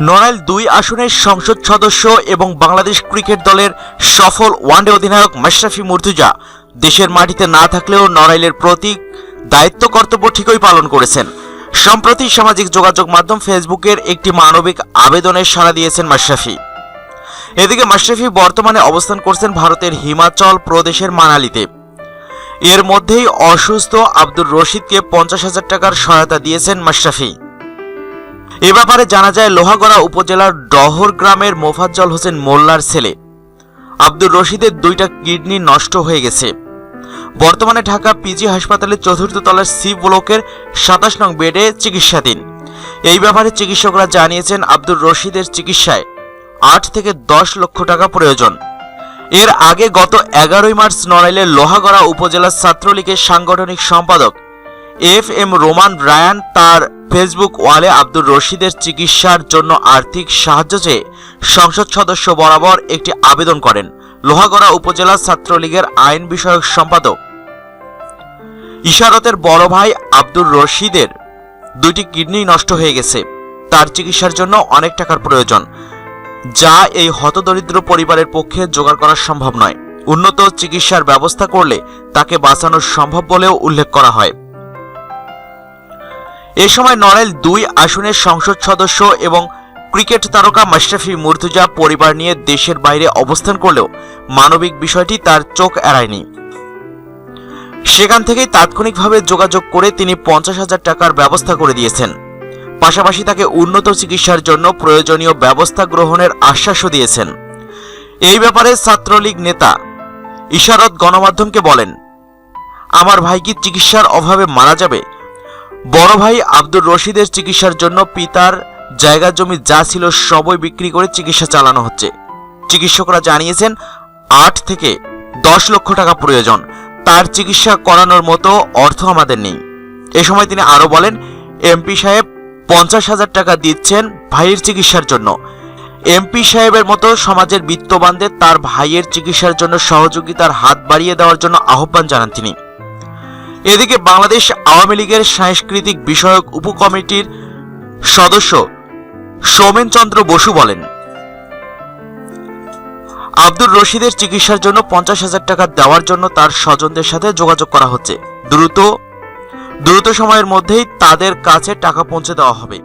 নড়াইল দুই আসনের সংসদ সদস্য এবং বাংলাদেশ ক্রিকেট দলের সফল ওয়ানডে অধিনায়ক মাশরাফি মুর্তুজা দেশের মাটিতে না থাকলেও নড়াইলের প্রতি দায়িত্ব, কর্তব্য ঠিকই পালন করেছেন। সম্প্রতি সামাজিক যোগাযোগ মাধ্যম ফেসবুকের একটি মানবিক আবেদনে সাড়া দিয়েছেন মাশরাফি। এদিকে মাশরাফি বর্তমানে অবস্থান করছেন ভারতের হিমাচল প্রদেশের মানালিতে। এর মধ্যেই অসুস্থ আব্দুর রশিদকে পঞ্চাশ হাজার টাকার সহায়তা দিয়েছেন মাশরাফি। এ ব্যাপারে জানা যায়, লোহাগড়া উপজেলার ডহর গ্রামের মোফাজ্জল হোসেন মোল্লার ছেলে। আব্দুর রশিদের দুইটা কিডনি নষ্ট হয়ে গেছে। বর্তমানে ঢাকা পিজি হাসপাতালের চতুর্থ তলার সি ব্লকের সাতাশ নং বেডে চিকিৎসাধীন। এই ব্যাপারে চিকিৎসকরা জানিয়েছেন, আব্দুর রশিদের চিকিৎসায় আট থেকে দশ লক্ষ টাকা প্রয়োজন। এর আগে গত এগারোই মার্চ নড়াইলের লোহাগড়া উপজেলা ছাত্রলীগের সাংগঠনিক সম্পাদক এফ এম রোমান রায়ান তার ফেসবুক ওয়ালে আব্দুর রশিদের চিকিৎসার জন্য আর্থিক সাহায্য চেয়ে সংসদ সদস্য বরাবর একটি আবেদন করেন। লোহাগড়া উপজেলা ছাত্রলীগের আইন বিষয়ক সম্পাদক। ইশারতের বড় ভাই আব্দুর রশিদের দুইটি কিডনি নষ্ট হয়ে গেছে। তার চিকিৎসার জন্য অনেক টাকার প্রয়োজন, যা এই হতদরিদ্র পরিবারের পক্ষে জোগাড় করা সম্ভব নয়। উন্নত চিকিৎসার ব্যবস্থা করলে তাকে বাঁচানো সম্ভব বলেও উল্লেখ করা হয়। এ সময় নড়াইল দুই আসনের সংসদ সদস্য এবং ক্রিকেট তারকা মাশরাফি মুর্তুজা পরিবার নিয়ে দেশের বাইরে অবস্থান করলেও মানবিক বিষয়টি তার চোখ এড়ায়নি। সেখান থেকেই তাৎক্ষণিকভাবে যোগাযোগ করে তিনি পঞ্চাশ হাজার টাকার ব্যবস্থা করে দিয়েছেন। পাশাপাশি তাকে উন্নত চিকিৎসার জন্য প্রয়োজনীয় ব্যবস্থা গ্রহণের আশ্বাসও দিয়েছেন। এই ব্যাপারে ছাত্রলীগ নেতা ইশারত গণমাধ্যমকে বলেন, আমার ভাই কি চিকিৎসার অভাবে মারা যাবে বড় ভাই আব্দুর রশিদের চিকিৎসার জন্য পিতার জায়গা জমি যা ছিল সবই বিক্রি করে চিকিৎসা চালানো হচ্ছে। চিকিৎসকরা জানিয়েছেন, আট থেকে দশ লক্ষ টাকা প্রয়োজন। তার চিকিৎসা করানোর মতো অর্থ আমাদের নেই। এ সময় তিনি আরও বলেন, এমপি সাহেব পঞ্চাশ হাজার টাকা দিচ্ছেন ভাইয়ের চিকিৎসার জন্য। এমপি সাহেবের মতো সমাজের বিত্তবানদের তার ভাইয়ের চিকিৎসার জন্য সহযোগিতার হাত বাড়িয়ে দেওয়ার জন্য আহ্বান জানান তিনি। এদিকে বাংলাদেশ আওয়ামী লীগের সাংস্কৃতিক বিষয়ক উপকমিটির সদস্য সৌমেন চন্দ্র বসু বলেন, আব্দুর রশিদের চিকিৎসার জন্য পঞ্চাশ হাজার টাকা দেওয়ার জন্য তার স্বজনদের সাথে যোগাযোগ করা হচ্ছে। দ্রুত দ্রুত সময়ের মধ্যেই তাদের কাছে টাকা পৌঁছে দেওয়া হবে।